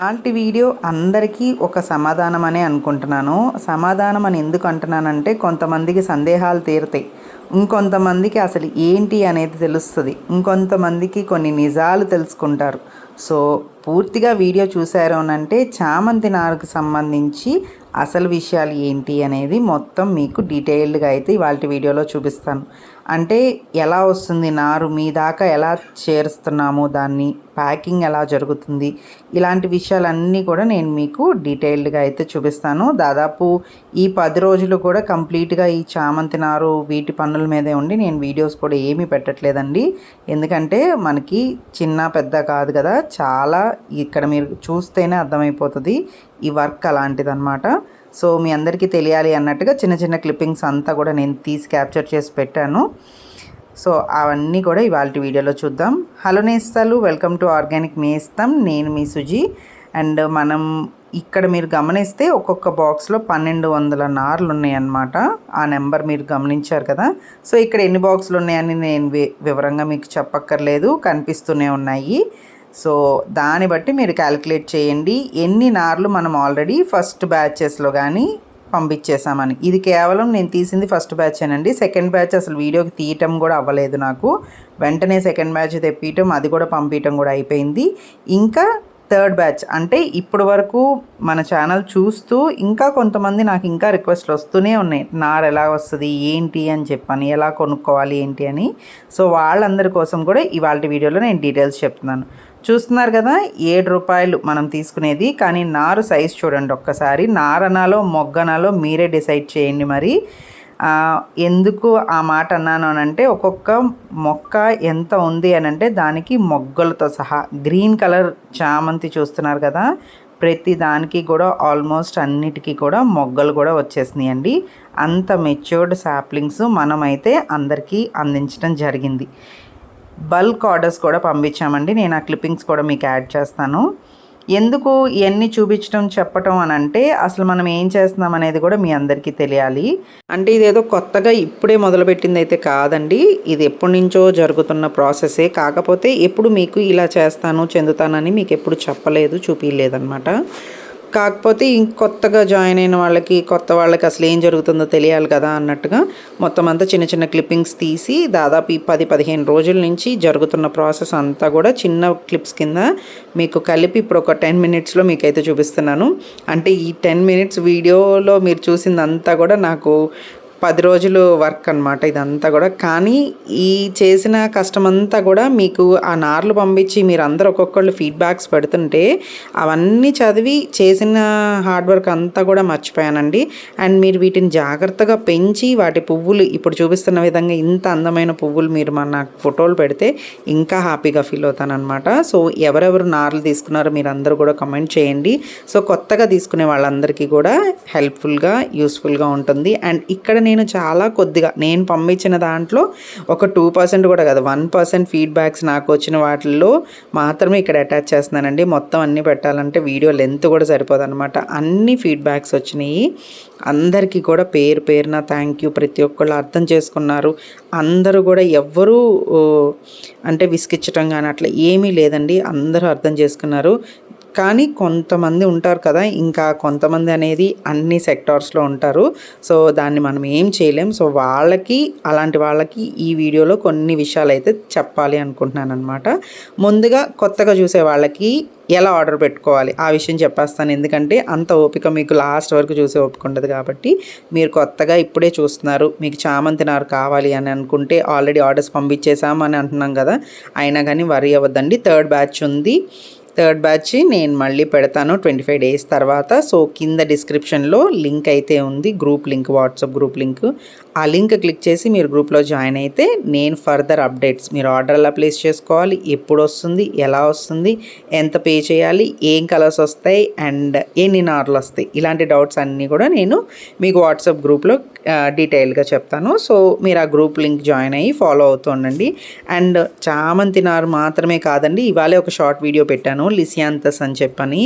అలాంటి వీడియో అందరికీ ఒక సమాధానం అనే అనుకుంటున్నాను. సమాధానం అని ఎందుకు అంటున్నానంటే కొంతమందికి సందేహాలు తీరుతాయి. ఇంకొంతమందికి అసలు ఏంటి అనేది తెలుస్తుంది. ఇంకొంతమందికి కొన్ని నిజాలు తెలుసుకుంటారు. సో పూర్తిగా వీడియో చూసారు అంటే చామంతి నారుకు సంబంధించి అసలు విషయాలు ఏంటి అనేది మొత్తం మీకు డీటెయిల్డ్గా అయితే ఇవాళ వీడియోలో చూపిస్తాను. అంటే ఎలా వస్తుంది నారు? మీ దాకా ఎలా చేరుస్తున్నాము దాన్ని? ప్యాకింగ్ ఎలా జరుగుతుంది? ఇలాంటి విషయాలన్నీ కూడా నేను మీకు డీటెయిల్డ్గా అయితే చూపిస్తాను. దాదాపు ఈ పది రోజులు కూడా కంప్లీట్గా ఈ చామంతి నారు వీటి పనుల మీదే ఉండి నేను వీడియోస్ కూడా ఏమీ పెట్టట్లేదండి. ఎందుకంటే మనకి చిన్న పెద్ద కాదు కదా చాలా ఇక్కడ మీరు చూస్తేనే అర్థమైపోతుంది ఈ వర్క్ అలాంటిదన్నమాట. సో మీ అందరికీ తెలియాలి అన్నట్టుగా చిన్న చిన్న క్లిప్పింగ్స్ అంతా కూడా నేను తీసి క్యాప్చర్ చేసి పెట్టాను. సో అవన్నీ కూడా ఇవాళ వీడియోలో చూద్దాం. హలో నేస్తాలు వెల్కమ్ టు ఆర్గానిక్ నేస్తాం. నేను మీ సుజీ. అండ్ మనం ఇక్కడ మీరు గమనిస్తే ఒక్కొక్క బాక్స్లో పన్నెండు వందల నార్లు ఉన్నాయన్నమాట. ఆ నెంబర్ మీరు గమనించారు కదా? సో ఇక్కడ ఎన్ని బాక్సులు ఉన్నాయని నేను వివరంగా మీకు చెప్పక్కర్లేదు. కనిపిస్తూనే ఉన్నాయి. సో దాన్ని బట్టి మీరు క్యాలిక్యులేట్ చేయండి. ఎన్ని నార్లు మనం ఆల్రెడీ ఫస్ట్ బ్యాచెస్లో కానీ పంపించేసామని ఇది కేవలం నేను తీసింది ఫస్ట్ బ్యాచ్ అండి సెకండ్ బ్యాచ్ అసలు వీడియోకి తీయటం కూడా అవ్వలేదు నాకు. వెంటనే సెకండ్ బ్యాచ్ తెప్పియటం అది కూడా పంపించడం కూడా అయిపోయింది. ఇంకా థర్డ్ బ్యాచ్ అంటే ఇప్పటి వరకు మన ఛానల్ చూస్తూ ఇంకా కొంతమంది నాకు ఇంకా రిక్వెస్ట్లు వస్తూనే ఉన్నాయి. నార్ ఎలా వస్తుంది ఏంటి అని చెప్పని ఎలా కొనుక్కోవాలి ఏంటి అని. సో వాళ్ళందరి కోసం కూడా ఇవాళ వీడియోలో నేను డీటెయిల్స్ చెప్తున్నాను. చూస్తున్నారు కదా ఏడు రూపాయలు మనం తీసుకునేది. కానీ నారు సైజ్ చూడండి ఒక్కసారి. నారనాలో మొగ్గనాలో మీరే డిసైడ్ చేయండి మరి. ఎందుకు ఆ మాట అన్నాను అని అంటే ఒక్కొక్క మొక్క ఎంత ఉంది అని అంటే దానికి మొగ్గలతో సహా గ్రీన్ కలర్ చామంతి చూస్తున్నారు కదా ప్రతి దానికి కూడా ఆల్మోస్ట్ అన్నిటికీ కూడా మొగ్గలు కూడా వచ్చేసినాయి అండి. అంత మెచ్యూర్డ్ శాప్లింగ్స్ మనమైతే అందరికీ అందించడం జరిగింది. బల్క్ ఆర్డర్స్ కూడా పంపించామండి. నేను ఆ క్లిప్పింగ్స్ కూడా మీకు యాడ్ చేస్తాను. ఎందుకు ఇవన్నీ చూపించడం చెప్పటం అని అంటే అసలు మనం ఏం చేస్తున్నాం అనేది కూడా మీ అందరికీ తెలియాలి. అంటే ఇదేదో కొత్తగా ఇప్పుడే మొదలుపెట్టింది అయితే కాదండి. ఇది ఎప్పటి నుంచో జరుగుతున్న ప్రాసెసే. కాకపోతే ఎప్పుడు మీకు ఇలా చేస్తాను చెందుతానని మీకు ఎప్పుడు చెప్పలేదు చూపించలేదన్నమాట కాకపోతే కొత్తగా జాయిన్ అయిన వాళ్ళకి కొత్త వాళ్ళకి అసలు ఏం జరుగుతుందో తెలియాలి కదా అన్నట్టుగా మొత్తం అంతా చిన్న చిన్న క్లిప్పింగ్స్ తీసి దాదాపు ఈ పది పదిహేను రోజుల నుంచి జరుగుతున్న ప్రాసెస్ అంతా కూడా చిన్న క్లిప్స్ కింద మీకు కలిపి ఇప్పుడు ఒక టెన్ మినిట్స్లో మీకైతే చూపిస్తున్నాను. అంటే ఈ టెన్ మినిట్స్ వీడియోలో మీరు చూసిందంతా కూడా నాకు పది రోజులు వర్క్ అనమాట ఇదంతా కూడా. కానీ ఈ చేసిన కష్టమంతా కూడా మీకు ఆ నార్లు పంపించి మీరు అందరు ఒక్కొక్కళ్ళు ఫీడ్బ్యాక్స్ పెడుతుంటే అవన్నీ చదివి చేసిన హార్డ్ వర్క్ అంతా కూడా మర్చిపోయానండి. అండ్ మీరు వీటిని జాగ్రత్తగా పెంచి వాటి పువ్వులు ఇప్పుడు చూపిస్తున్న విధంగా ఇంత అందమైన పువ్వులు మీరు మన నాకు ఫోటోలు పెడితే ఇంకా హ్యాపీగా ఫీల్ అవుతానమాట సో ఎవరెవరు నార్లు తీసుకున్నారో మీరు అందరూ కూడా కమెంట్ చేయండి. సో కొత్తగా తీసుకునే వాళ్ళందరికీ కూడా హెల్ప్ఫుల్గా యూస్ఫుల్గా ఉంటుంది. అండ్ ఇక్కడ నేను నేను చాలా కొద్దిగా నేను పంపించిన దాంట్లో ఒక టూ పర్సెంట్ కూడా కదా వన్ పర్సెంట్ ఫీడ్బ్యాక్స్ నాకు వచ్చిన వాటిల్లో మాత్రమే ఇక్కడ అటాచ్ చేస్తున్నానండి. మొత్తం అన్నీ పెట్టాలంటే వీడియో లెంత్ కూడా సరిపోదు అనమాట అన్ని ఫీడ్బ్యాక్స్ వచ్చినాయి. అందరికీ కూడా పేరు పేరున థ్యాంక్ యూ ప్రతి ఒక్కళ్ళు అర్థం చేసుకున్నారు. అందరూ కూడా ఎవ్వరూ అంటే విసిగించడం కానీ అట్లా ఏమీ లేదండి. అందరూ అర్థం చేసుకున్నారు. కానీ కొంతమంది ఉంటారు కదా ఇంకా కొంతమంది అనేది అన్ని సెక్టార్స్లో ఉంటారు. సో దాన్ని మనం ఏం చేయలేం. సో వాళ్ళకి అలాంటి వాళ్ళకి ఈ వీడియోలో కొన్ని విషయాలు అయితే చెప్పాలి అనుకుంటున్నాను అనమాట ముందుగా కొత్తగా చూసే వాళ్ళకి ఎలా ఆర్డర్ పెట్టుకోవాలి? ఆ విషయం చెప్పేస్తాను. ఎందుకంటే అంత ఓపిక మీకు లాస్ట్ వరకు చూసే ఓపిక ఉండదు కాబట్టి మీరు కొత్తగా ఇప్పుడే చూస్తున్నారు. మీకు చామంతి నారు కావాలి అని అనుకుంటే ఆల్రెడీ ఆర్డర్స్ పంపించేసామని అంటున్నాం కదా. అయినా కానీ వరి అవ్వద్దండి. థర్డ్ బ్యాచ్ ఉంది. థర్డ్ బ్యాచ్ నేను మళ్ళీ పెడతాను ట్వంటీ ఫైవ్ డేస్ తర్వాత. సో కింద డిస్క్రిప్షన్లో లింక్ అయితే ఉంది group link WhatsApp group link. ఆ లింక్ క్లిక్ చేసి మీరు గ్రూప్లో జాయిన్ అయితే నేను ఫర్దర్ అప్డేట్స్ మీరు ఆర్డర్ ఎలా ప్లేస్ చేసుకోవాలి ఎప్పుడు వస్తుంది ఎలా వస్తుంది ఎంత పే చేయాలి ఏం కలర్స్ వస్తాయి అండ్ ఎన్ని నార్లు వస్తాయి ఇలాంటి డౌట్స్ అన్నీ కూడా నేను మీకు వాట్సాప్ గ్రూప్లో డీటెయిల్గా చెప్తాను. సో మీరు ఆ గ్రూప్ లింక్ జాయిన్ అయ్యి ఫాలో అవుతూ ఉండండి. అండ్ చామంతి నారు మాత్రమే కాదండి ఇవాళే ఒక షార్ట్ వీడియో పెట్టాను. లిసియాంతస్ అని చెప్పని.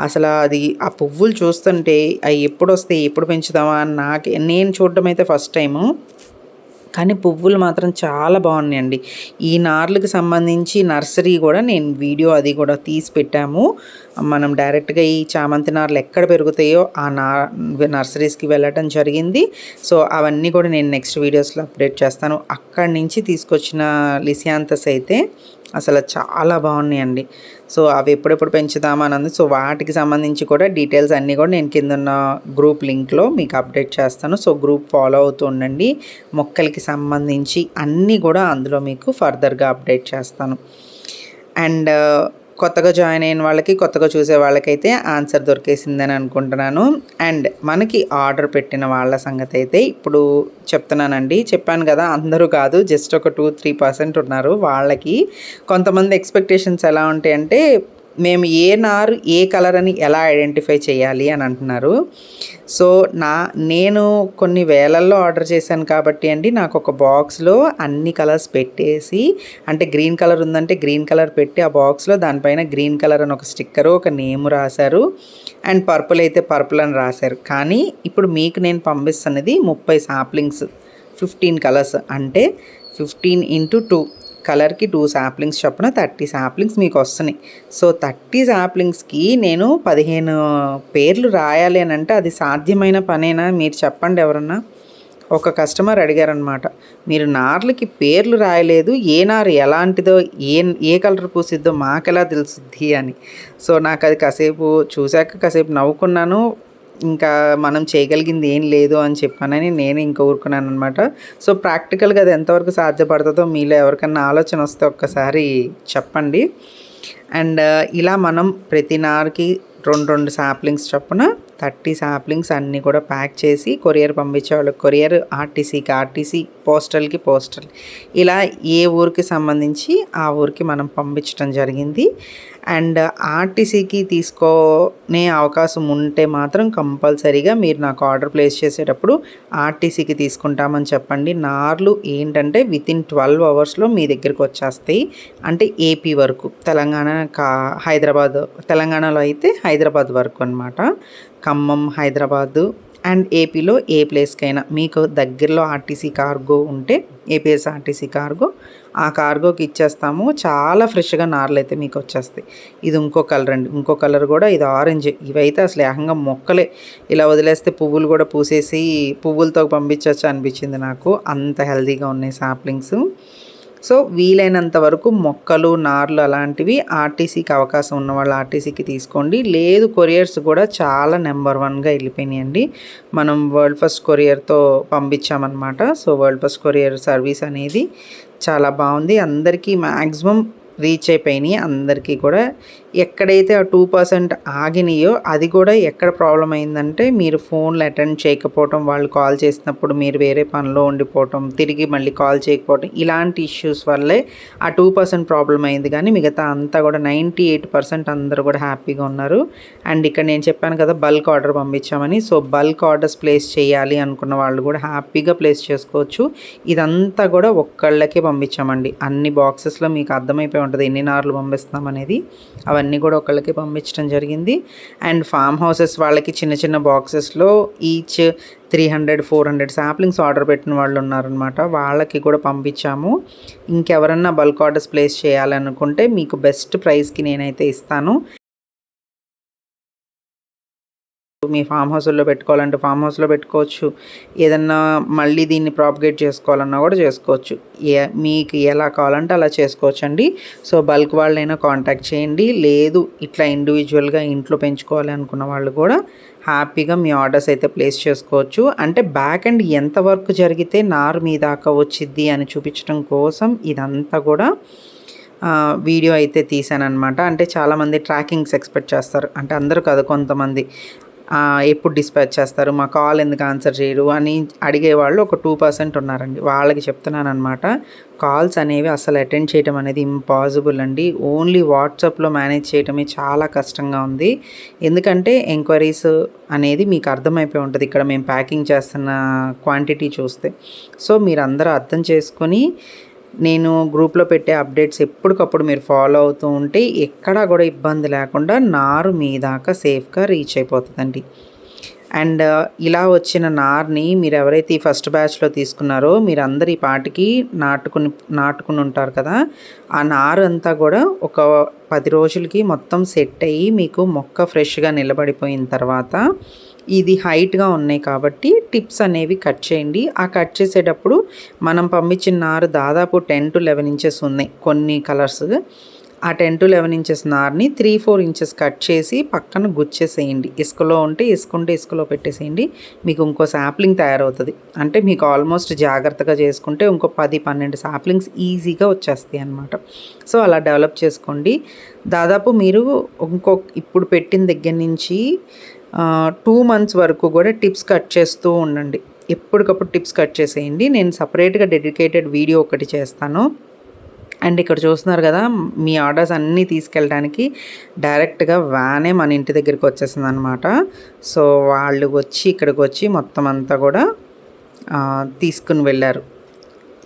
అసలు అది ఆ పువ్వులు చూస్తుంటే అవి ఎప్పుడు వస్తాయి ఎప్పుడు పెంచుదామా నాకు నేను చూడడం అయితే ఫస్ట్ టైం టైము. కానీ పువ్వులు మాత్రం చాలా బాగున్నాయండి. ఈ నార్లకు సంబంధించి నర్సరీ కూడా నేను వీడియో అది కూడా తీసి పెట్టాము. మనం డైరెక్ట్గా ఈ చామంతి నార్లు ఎక్కడ పెరుగుతాయో ఆ నా నర్సరీస్కి వెళ్ళటం జరిగింది. సో అవన్నీ కూడా నేను నెక్స్ట్ వీడియోస్లో అప్డేట్ చేస్తాను. అక్కడి నుంచి తీసుకొచ్చిన లిసియాంతస్ అయితే అసలు చాలా బాగున్నాయండి. సో అవి ఎప్పుడెప్పుడు పెంచుదామని అని సో వాటికి సంబంధించి కూడా డీటెయిల్స్ అన్నీ కూడా నేను కింద ఉన్న గ్రూప్ లింక్లో మీకు అప్డేట్ చేస్తాను. సో గ్రూప్ ఫాలో అవుతూ ఉండండి. మొక్కలకి సంబంధించి అన్నీ కూడా అందులో మీకు ఫర్దర్గా అప్డేట్ చేస్తాను. అండ్ కొత్తగా జాయిన్ అయిన వాళ్ళకి కొత్తగా చూసే వాళ్ళకైతే ఆన్సర్ దొరికేసిందని అనుకుంటున్నాను. అండ్ మనకి ఆర్డర్ పెట్టిన వాళ్ళ సంగతి అయితే ఇప్పుడు చెప్తున్నానండి. చెప్పాను కదా అందరూ కాదు జస్ట్ ఒక టూ త్రీ పర్సెంట్ ఉన్నారు. వాళ్ళకి కొంతమంది ఎక్స్పెక్టేషన్స్ ఎలా ఉంటాయంటే మేము ఏ నారు ఏ కలర్ అని ఎలా ఐడెంటిఫై చేయాలి అని అంటున్నారు. సో నా నేను కొన్ని వేలల్లో ఆర్డర్ చేశాను కాబట్టి అండి నాకు ఒక బాక్స్లో అన్ని కలర్స్ పెట్టేసి అంటే గ్రీన్ కలర్ ఉందంటే గ్రీన్ కలర్ పెట్టి ఆ బాక్స్లో దానిపైన గ్రీన్ కలర్ అని ఒక స్టిక్కరు ఒక నేమ్ రాశారు. అండ్ పర్పుల్ అయితే పర్పుల్ అని రాశారు. కానీ ఇప్పుడు మీకు నేను పంపిస్తున్నది ముప్పై సాప్లింగ్స్ ఫిఫ్టీన్ కలర్స్ అంటే ఫిఫ్టీన్ ఇంటూ టూ. కలర్కి టూ శాప్లింగ్స్ చొప్పున థర్టీ శాప్లింగ్స్ మీకు వస్తున్నాయి సో థర్టీ శాప్లింగ్స్కి నేను పదిహేను పేర్లు రాయాలి అని అంటే అది సాధ్యమైన పనేనా? మీరు చెప్పండి ఎవరన్నా. ఒక కస్టమర్ అడిగారనమాట మీరు నార్లకి పేర్లు రాయలేదు. ఏ నారు ఎలాంటిదో ఏ ఏ కలర్ పూసిద్దో మాకెలా తెలుసుద్ది అని. సో నాకు అది కాసేపు చూశాక కాసేపు నవ్వుకున్నాను. ఇంకా మనం చేయగలిగింది ఏం లేదు అని చెప్పానని నేను ఇంకా ఊరుకున్నాను అనమాట సో ప్రాక్టికల్గా అది ఎంతవరకు సాధ్యపడుతుందో మీలో ఎవరికన్నా ఆలోచన వస్తే ఒక్కసారి చెప్పండి. అండ్ ఇలా మనం ప్రతి నార్కి రెండు రెండు సాప్లింగ్స్ చొప్పున థర్టీ సాప్లింగ్స్ అన్నీ కూడా ప్యాక్ చేసి కొరియర్ పంపించేవాళ్ళు. కొరియర్ ఆర్టీసీకి ఆర్టీసీ పోస్టల్కి పోస్టల్. ఇలా ఏ ఊరికి సంబంధించి ఆ ఊరికి మనం పంపించడం జరిగింది. అండ్ ఆర్టీసీకి తీసుకునే అవకాశం ఉంటే మాత్రం కంపల్సరీగా మీరు నాకు ఆర్డర్ ప్లేస్ చేసేటప్పుడు ఆర్టీసీకి తీసుకుంటామని చెప్పండి. నార్లు ఏంటంటే విత్ ఇన్ ట్వెల్వ్ అవర్స్లో మీ దగ్గరికి వచ్చేస్తాయి. అంటే ఏపీ వరకు. తెలంగాణ కా హైదరాబాద్ తెలంగాణలో అయితే హైదరాబాద్ వరకు అనమాట ఖమ్మం హైదరాబాదు అండ్ ఏపీలో ఏ ప్లేస్కైనా. మీకు దగ్గరలో ఆర్టీసీ కార్గో ఉంటే ఏపీఎస్ఆర్టీసీ కార్గో ఆ కార్గోకి ఇచ్చేస్తాము. చాలా ఫ్రెష్గా నార్లు అయితే మీకు వచ్చేస్తాయి. ఇది ఇంకో కలర్ అండి. ఇంకో కలర్ కూడా ఇది ఆరెంజ్. ఇవైతే అసలు ఏకంగా మొక్కలే. ఇలా వదిలేస్తే పువ్వులు కూడా పూసేసి పువ్వులతో పంపించవచ్చు అనిపించింది నాకు. అంత హెల్తీగా ఉన్నాయి సాప్లింగ్స్. సో వీలైనంత వరకు మొక్కలు నార్లు అలాంటివి ఆర్టీసీకి అవకాశం ఉన్న వాళ్ళు ఆర్టీసీకి తీసుకోండి. లేదు కొరియర్స్ కూడా చాలా నెంబర్ వన్గా వెళ్ళిపోయినాయండి. మనం వరల్డ్ ఫస్ట్ కొరియర్తో పంపించామన్నమాట. So world first courier service అనేది చాలా బాగుంది. అందరికీ మ్యాక్సిమం రీచ్ అయిపోయినాయి. అందరికీ కూడా ఎక్కడైతే ఆ టూ పర్సెంట్ ఆగినాయో అది కూడా ఎక్కడ ప్రాబ్లం అయిందంటే మీరు ఫోన్లు అటెండ్ చేయకపోవటం వాళ్ళు కాల్ చేసినప్పుడు మీరు వేరే పనిలో ఉండిపోవటం తిరిగి మళ్ళీ కాల్ చేయకపోవటం ఇలాంటి ఇష్యూస్ వల్లే ఆ టూ పర్సెంట్ ప్రాబ్లం అయింది. కానీ మిగతా అంతా కూడా నైంటీ ఎయిట్ పర్సెంట్ అందరూ కూడా హ్యాపీగా ఉన్నారు. అండ్ ఇక్కడ నేను చెప్పాను కదా బల్క్ ఆర్డర్ పంపించామని. సో బల్క్ ఆర్డర్స్ ప్లేస్ చేయాలి అనుకున్న వాళ్ళు కూడా హ్యాపీగా ప్లేస్ చేసుకోవచ్చు. ఇదంతా కూడా ఒక్కళ్ళకే పంపించామండి. అన్ని బాక్సెస్లో మీకు అర్థమైపోయి ఉంటుంది ఎన్ని నార్లు పంపిస్తాం అనేది అవన్నీ కూడా ఒకళ్ళకి పంపించడం జరిగింది. అండ్ ఫామ్ హౌసెస్ వాళ్ళకి చిన్న చిన్న బాక్సెస్లో each three hundred four hundred saplings order పెట్టిన వాళ్ళు ఉన్నారనమాట వాళ్ళకి కూడా పంపించాము. ఇంకెవరన్నా బల్క్ ఆర్డర్స్ ప్లేస్ చేయాలనుకుంటే మీకు బెస్ట్ ప్రైస్కి నేనైతే ఇస్తాను. మీ ఫామ్ హౌస్లో పెట్టుకోవాలంటే ఫామ్ హౌస్లో పెట్టుకోవచ్చు. ఏదన్నా మళ్ళీ దీన్ని ప్రాపగేట్ చేసుకోవాలన్నా కూడా చేసుకోవచ్చు. ఏ మీకు ఎలా కావాలంటే అలా చేసుకోవచ్చు అండి సో బల్క్ వాళ్ళైనా కాంటాక్ట్ చేయండి. లేదు ఇట్లా ఇండివిజువల్గా ఇంట్లో పెంచుకోవాలి అనుకున్న వాళ్ళు కూడా హ్యాపీగా మీ ఆర్డర్స్ అయితే ప్లేస్ చేసుకోవచ్చు. అంటే బ్యాక్ అండ్ ఎంత వర్క్ జరిగితే నారు మీ దాకా వచ్చిద్ది అని చూపించడం కోసం ఇదంతా కూడా వీడియో అయితే తీసానమాట అంటే చాలామంది ట్రాకింగ్స్ ఎక్స్పెక్ట్ చేస్తారు. అంటే అందరూ కాదు కొంతమంది. ఎప్పుడు డిస్పాచ్ చేస్తారు? మా కాల్ ఎందుకు ఆన్సర్ చేయరు? అని అడిగేవాళ్ళు ఒక టూ పర్సెంట్ ఉన్నారండి. వాళ్ళకి చెప్తున్నాను అనమాట కాల్స్ అనేవి అసలు అటెండ్ చేయడం అనేది ఇంపాసిబుల్ అండి. ఓన్లీ వాట్సాప్లో మేనేజ్ చేయడమే చాలా కష్టంగా ఉంది. ఎందుకంటే ఎంక్వైరీస్ అనేది మీకు అర్థమైపోయి ఉంటుంది. ఇక్కడ మేము ప్యాకింగ్ చేస్తున్న క్వాంటిటీ చూస్తే. సో మీరు అందరూ అర్థం చేసుకొని నేను గ్రూప్లో పెట్టే అప్డేట్స్ ఎప్పటికప్పుడు మీరు ఫాలో అవుతూ ఉంటే ఎక్కడా కూడా ఇబ్బంది లేకుండా నారు మీ దాకా సేఫ్గా రీచ్ అయిపోతుందండి. అండ్ uh, ఇలా వచ్చిన నార్ని మీరు ఎవరైతే ఈ ఫస్ట్ బ్యాచ్లో తీసుకున్నారో మీరు అందరు ఈ పాటికి నాటుకుని నాటుకుని ఉంటారు కదా ఆ నారు అంతా కూడా ఒక పది రోజులకి మొత్తం సెట్ అయ్యి మీకు మొక్క ఫ్రెష్గా నిలబడిపోయిన తర్వాత ఇది హైట్గా ఉన్నాయి కాబట్టి టిప్స్ అనేవి కట్ చేయండి. ఆ కట్ చేసేటప్పుడు మనం పంపించిన నారు దాదాపు టెన్ టు లెవెన్ ఇంచెస్ ఉన్నాయి కొన్ని కలర్స్ ఆ టెన్ టు లెవెన్ ఇంచెస్ నార్ని త్రీ ఫోర్ ఇంచెస్ కట్ చేసి పక్కన గుచ్చేసేయండి. ఇసుకలో ఉంటే ఇసుకుంటే ఇసుకలో పెట్టేసేయండి. మీకు ఇంకో శాప్లింగ్ తయారవుతుంది. అంటే మీకు ఆల్మోస్ట్ జాగ్రత్తగా చేసుకుంటే ఇంకో పది పన్నెండు శాప్లింగ్స్ ఈజీగా వచ్చేస్తాయి అనమాట సో అలా డెవలప్ చేసుకోండి. దాదాపు మీరు ఇంకో ఇప్పుడు పెట్టిన దగ్గర నుంచి టూ మంత్స్ వరకు కూడా టిప్స్ కట్ చేస్తూ ఉండండి. ఎప్పటికప్పుడు టిప్స్ కట్ చేసేయండి. నేను సపరేట్గా డెడికేటెడ్ వీడియో ఒకటి చేస్తాను. అండ్ ఇక్కడ చూస్తున్నారు కదా మీ ఆర్డర్స్ అన్నీ తీసుకెళ్ళడానికి డైరెక్ట్గా వ్యానే మన ఇంటి దగ్గరికి వచ్చేసింది అనమాట సో వాళ్ళు వచ్చి ఇక్కడికి వచ్చి మొత్తం అంతా కూడా తీసుకుని వెళ్ళారు.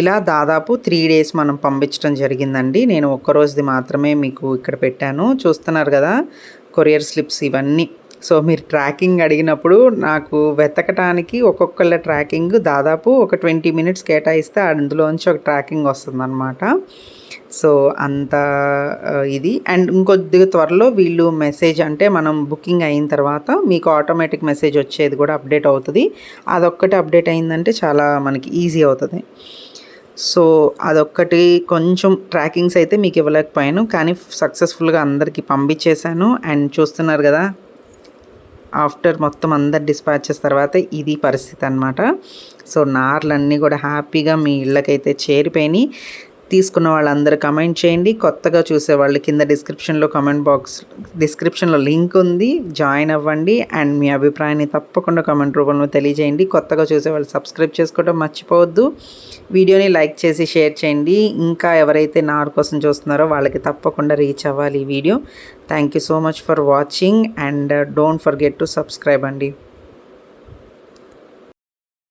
ఇలా దాదాపు త్రీ డేస్ మనం పంపించడం జరిగిందండి. నేను ఒక్కరోజుది మాత్రమే మీకు ఇక్కడ పెట్టాను. చూస్తున్నారు కదా కొరియర్ స్లిప్స్ ఇవన్నీ. సో మీరు ట్రాకింగ్ అడిగినప్పుడు నాకు వెతకటానికి ఒక్కొక్కళ్ళ ట్రాకింగ్ దాదాపు ఒక ట్వంటీ మినిట్స్ కేటాయిస్తే అందులోంచి ఒక ట్రాకింగ్ వస్తుందన్నమాట. సో అంత ఇది. అండ్ ఇంకొద్దిగా త్వరలో వీళ్ళు మెసేజ్ అంటే మనం బుకింగ్ అయిన తర్వాత మీకు ఆటోమేటిక్ మెసేజ్ వచ్చేది కూడా అప్డేట్ అవుతుంది. అదొక్కటి అప్డేట్ అయిందంటే చాలా మనకి ఈజీ అవుతుంది. సో అదొక్కటి కొంచెం ట్రాకింగ్స్ అయితే మీకు ఇవ్వలేకపోయాను. కానీ సక్సెస్ఫుల్గా అందరికీ పంపించేశాను. అండ్ చూస్తున్నారు కదా ఆఫ్టర్ మొత్తం అందరు డిస్పాచెస్ తర్వాత ఇది పరిస్థితి అనమాట సో నార్లన్నీ కూడా హ్యాపీగా మీ ఇళ్ళకైతే చేరిపోయినాయి. తీసుకున్న వాళ్ళందరూ కమెంట్ చేయండి. కొత్తగా చూసే వాళ్ళు కింద డిస్క్రిప్షన్లో కమెంట్ బాక్స్ డిస్క్రిప్షన్లో లింక్ ఉంది. జాయిన్ అవ్వండి అండ్ మీ అభిప్రాయాన్ని తప్పకుండా కమెంట్ రూపంలో తెలియజేయండి. కొత్తగా చూసే వాళ్ళు సబ్స్క్రైబ్ చేసుకోవడం మర్చిపోవద్దు. వీడియోని లైక్ చేసి షేర్ చేయండి. ఇంకా ఎవరైతే నార్ కోసం చూస్తున్నారో వాళ్ళకి తప్పకుండా రీచ్ అవ్వాలి ఈ video thank you so much for watching and don't forget to subscribe అండి.